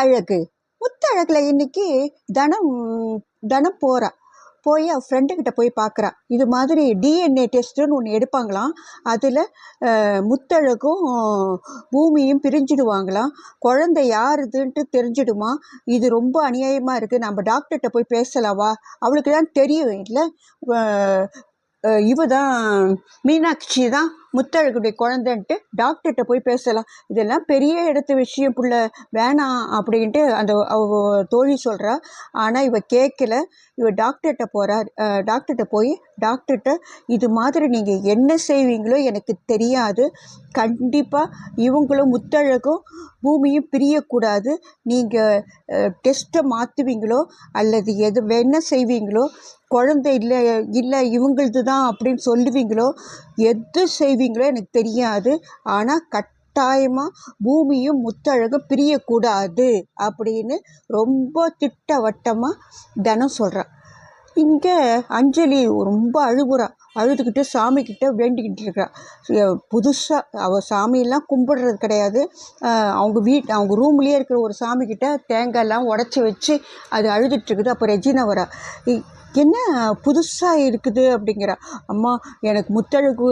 முத்தழகு முத்தழகில் இன்னைக்கு தனம் தனம் போகிறா போய் அவள் ஃப்ரெண்டுக்கிட்ட போய் பார்க்குறா இது மாதிரி டிஎன்ஏ டெஸ்ட்டுன்னு ஒன்று எடுப்பாங்களாம். அதில் முத்தழகும் பூமியும் பிரிஞ்சிடுவாங்களாம். குழந்தை யாருதுன்ட்டு தெரிஞ்சிடுமா? இது ரொம்ப அநியாயமாக இருக்குது நம்ம டாக்டர்கிட்ட போய் பேசலாவா அவளுக்கு தான் தெரியும். இல்லை? இவ தான் மீனாட்சி தான். முத்தழகுடைய குழந்தைன்ட்டு டாக்டர்கிட்ட போய் பேசலாம். இதெல்லாம் பெரிய இடத்து விஷயம் புள்ள வேணாம் அப்படின்ட்டு அந்த அவ தோழி சொல்கிறா ஆனால் இவ கேட்கல இவ டாக்டர்கிட்ட போகிறார் டாக்டர்கிட்ட போய் டாக்டர்கிட்ட இது மாதிரி நீங்கள் என்ன செய்வீங்களோ எனக்கு தெரியாது. கண்டிப்பாக இவங்களும் முத்தழகும் பூமியும் பிரியக்கூடாது. நீங்கள் டெஸ்ட்டை மாற்றுவீங்களோ அல்லது எது என்ன செய்வீங்களோ குழந்தை இல்லை இல்லை இவங்களது தான் அப்படின்னு சொல்லுவீங்களோ எது செய்வீங்களோ எனக்கு தெரியாது. ஆனால் கட்டாயமாக பூமியும் முத்தழகும் பிரியக்கூடாது அப்படின்னு ரொம்ப திட்டவட்டமாக தினம் சொல்கிறான் இங்கே அஞ்சலி ரொம்ப அழுகுறா. அழுதுகிட்டு சாமிக்கிட்ட வேண்டிக்கிட்டு இருக்கா புதுசாக அவள் சாமியெல்லாம் கும்பிடுறது கிடையாது. அவங்க வீட் அவங்க ரூம்லேயே இருக்கிற ஒரு சாமிக்கிட்ட தேங்காயெல்லாம் உடச்சி வச்சு அது அழுதுட்டுருக்குது அப்போ ரெஜினா வரா இ- என்ன புதுசாக இருக்குது? அப்படிங்கிறா. அம்மா எனக்கு முத்தழகு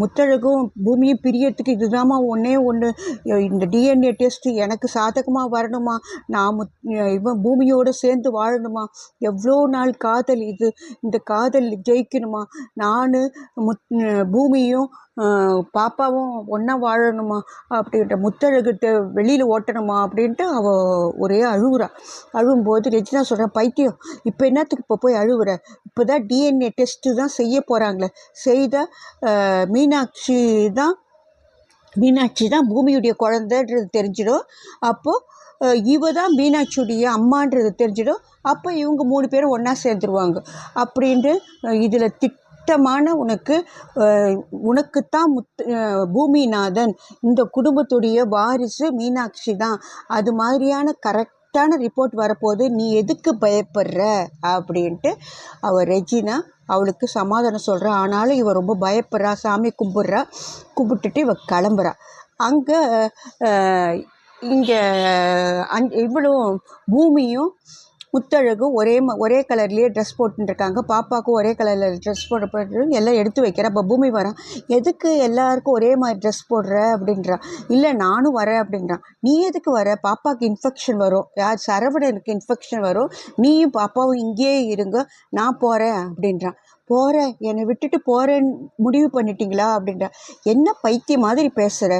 முத்தழகும் பூமியும் பிரியறதுக்கு இதுதாம்மா ஒன்றே ஒன்று இந்த டிஎன்ஏ டெஸ்ட்டு எனக்கு சாதகமாக வரணுமா? நான் முத் இவன் பூமியோடு சேர்ந்து வாழணுமா? எவ்வளோ நாள் காதல் இது? இந்த காதல் ஜெயிக்கணுமா? நான் முத் பூமியும் பாப்பாவும் ஒன்றா வாழணுமா அப்படின்ற முத்தழகிட்ட வெளியில் ஓட்டணுமா அப்படின்ட்டு அவள் ஒரே அழுகுறா. அழுகும்போது ரெஜினா சொல்கிறேன் பைத்தியம் இப்போ என்னத்துக்கு இப்போ போய் அழுகுற? இப்போ தான் டிஎன்ஏ டெஸ்ட்டு தான் செய்ய போகிறாங்களே செய்த மீனாட்சி தான் மீனாட்சி தான் பூமியுடைய குழந்தைன்றது தெரிஞ்சிடும். அப்போது இவ தான் மீனாட்சியுடைய அம்மான்றது தெரிஞ்சிடும். அப்போ இவங்க மூணு பேரும் ஒன்றா சேர்ந்துருவாங்க. அப்படின்ட்டு இதில் திட்டமான உனக்கு உனக்கு உனக்குத்தான் முத் பூமிநாதன். இந்த குடும்பத்துடைய வாரிசு மீனாட்சி தான் அது மாதிரியான கரெக்டான ரிப்போர்ட் வரப்போது நீ எதுக்கு பயப்படுற? அப்படின்ட்டு அவள் ரெஜினா அவளுக்கு சமாதானம் சொல்கிறா ஆனாலும் இவள் ரொம்ப பயப்படுறா. சாமி கும்பிட்றா. கும்பிட்டுட்டு இவள் கிளம்புறா. அங்கே இங்கே அந் இவ்வளோ பூமியும் முத்தழகும் ஒரே ம ஒரே கலர்லேயே ட்ரெஸ் போட்டுருக்காங்க பாப்பாவுக்கும் ஒரே கலரில் ட்ரெஸ் போட போட்டு எல்லாம் எடுத்து வைக்கிறேன் இப்போ பூமி வரான் எதுக்கு எல்லாருக்கும் ஒரே மாதிரி ட்ரெஸ் போடுற? அப்படின்றா. இல்லை நானும் வரேன் அப்படின்றான் நீ எதுக்கு வர? பாப்பாவுக்கு இன்ஃபெக்ஷன் வரும். யார் சரவணனுக்கு இன்ஃபெக்ஷன் வரும். நீயும் பாப்பாவும் இங்கேயே இருங்க. நான் போகிறேன் அப்படின்றான் போகிறேன் என்னை விட்டுட்டு போகிறேன்னு முடிவு பண்ணிட்டீங்களா? அப்படின்ற. என்ன பைத்தியம் மாதிரி பேசுகிற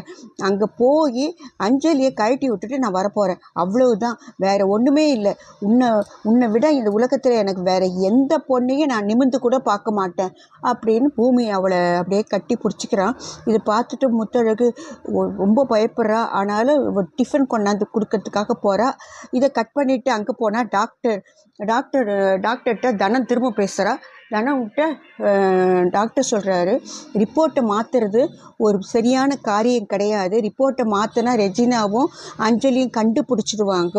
அங்கே போய் அஞ்சலியை கழட்டி விட்டுட்டு நான் வரப்போகிறேன் அவ்வளவுதான். வேறு ஒன்றுமே இல்லை. உன்னை உன்னை விட இந்த உலகத்தில் எனக்கு வேறு எந்த பொண்ணையும் நான் நிமிர்ந்து கூட பார்க்க மாட்டேன். அப்படின்னு பூமி அவளை அப்படியே கட்டி பிடிச்சிக்கிறான். இதை பார்த்துட்டு முத்தழகு ரொம்ப பயப்படுறா. ஆனாலும் டிஃபன் கொண்டாந்து கொடுக்கறதுக்காக போகிறா இதை கட் பண்ணிவிட்டு அங்கே போனால் டாக்டர் டாக்டர் டாக்டர்கிட்ட தனம் திரும்ப பேசுகிறா தனம்கிட்ட டாக்டர் சொல்கிறாரு ரிப்போர்ட்டை மாற்றுறது ஒரு சரியான காரியம் கிடையாது. ரிப்போர்ட்டை மாற்றினா ரெஜினாவும் அஞ்சலியும் கண்டுபிடிச்சிடுவாங்க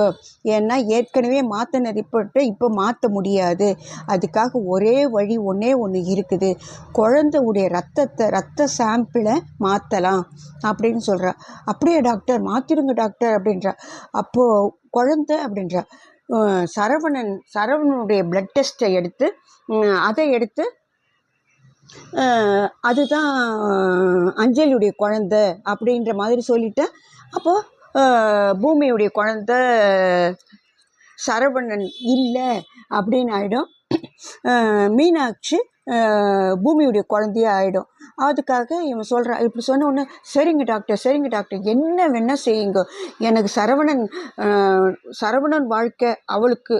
ஏன்னா ஏற்கனவே மாற்றின ரிப்போர்ட்டை இப்போ மாற்ற முடியாது. அதுக்காக ஒரே வழி ஒன்றே ஒன்று இருக்குது. குழந்தையுடைய ரத்தத்தை ரத்த சாம்பிளை மாற்றலாம் அப்படின்னு சொல்கிறா அப்படியே டாக்டர்? மாற்றிடுங்க டாக்டர். அப்படின்றா. அப்போது குழந்தை? அப்படின்றா. சரவணன் சரவணனுடைய பிளட் டெஸ்ட்டை எடுத்து அதை எடுத்து அதுதான் அஞ்சலியுடைய குழந்தை அப்படின்ற மாதிரி சொல்லிட்டேன் அப்போது பூமியுடைய குழந்த சரவணன் இல்லை அப்படின்னு ஆகிடும் மீனாட்சி பூமியுடைய குழந்தையா ஆகிடும் அதுக்காக இவன் சொல்கிறான் இப்படி சொன்ன உடனே சரிங்க டாக்டர் சரிங்க டாக்டர் என்ன வேணால் செய்யுங்க. எனக்கு சரவணன் சரவணன் வாழ்க்கை அவளுக்கு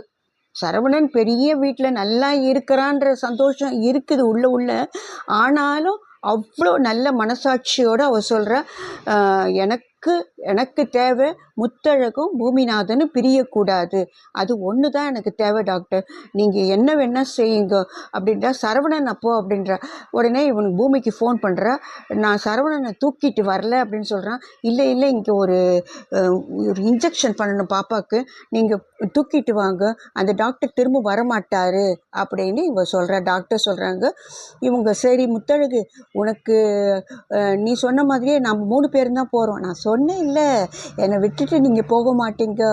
சரவணன் பெரிய வீட்டில் நல்லா இருக்கிறான்ற சந்தோஷம் இருக்குது உள்ள உள்ள. ஆனாலும் அவ்வளோ நல்ல மனசாட்சியோடு அவள் சொல்கிற எனக்கு எனக்கு தேவை முத்தழகும் பூமிநாதனும் பிரியக்கூடாது. அது ஒன்று தான் எனக்கு தேவை டாக்டர். நீங்கள் என்ன வேணால் செய்யுங்க அப்படின்றா சரவணன் அப்போ அப்படின்ற உடனே இவனுக்கு பூமிக்கு ஃபோன் பண்ணுறா நான் சரவணனை தூக்கிட்டு வரல அப்படின்னு சொல்கிறான் இல்லை இல்லை இங்கே ஒரு ஒரு இன்ஜெக்ஷன் பண்ணணும் பாப்பாவுக்கு நீங்கள் தூக்கிட்டு வாங்க. அந்த டாக்டர் திரும்ப வரமாட்டார் அப்படின்னு இவ சொல்கிறா டாக்டர் சொல்கிறாங்க இவங்க சரி முத்தழகு உனக்கு நீ சொன்ன மாதிரியே நம்ம மூணு பேரும் தான் போகிறோம் நான் சொன்னேன் இல்லை என்னை விட்டுட்டு நீங்கள் போக மாட்டீங்க.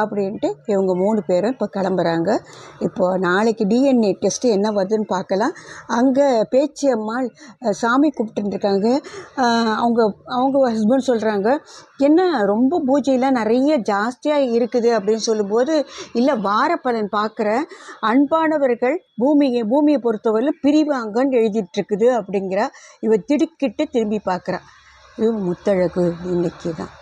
அப்படின்ட்டு இவங்க மூணு பேரும் இப்போ கிளம்புறாங்க. இப்போ நாளைக்கு டிஎன்ஏ டெஸ்ட்டு என்ன வருதுன்னு பார்க்கலாம். அங்கே பேச்சி அம்மாள் சாமி கூப்பிட்டுருக்காங்க அவங்க அவங்க ஹஸ்பண்ட் சொல்கிறாங்க என்ன ரொம்ப பூஜையெல்லாம் நிறைய ஜாஸ்தியாக இருக்குது. அப்படின்னு சொல்லும்போது இல்லை வாரப்பலன் பார்க்குற அன்பானவர்கள் பூமியை பூமியை பொறுத்தவரையில் பிரிவாங்கன்னு எழுதிட்டுருக்குது. அப்படிங்கிற இவ திடுக்கிட்டு திரும்பி பார்க்குறா. இது முத்தழகு இன்னைக்கு தான்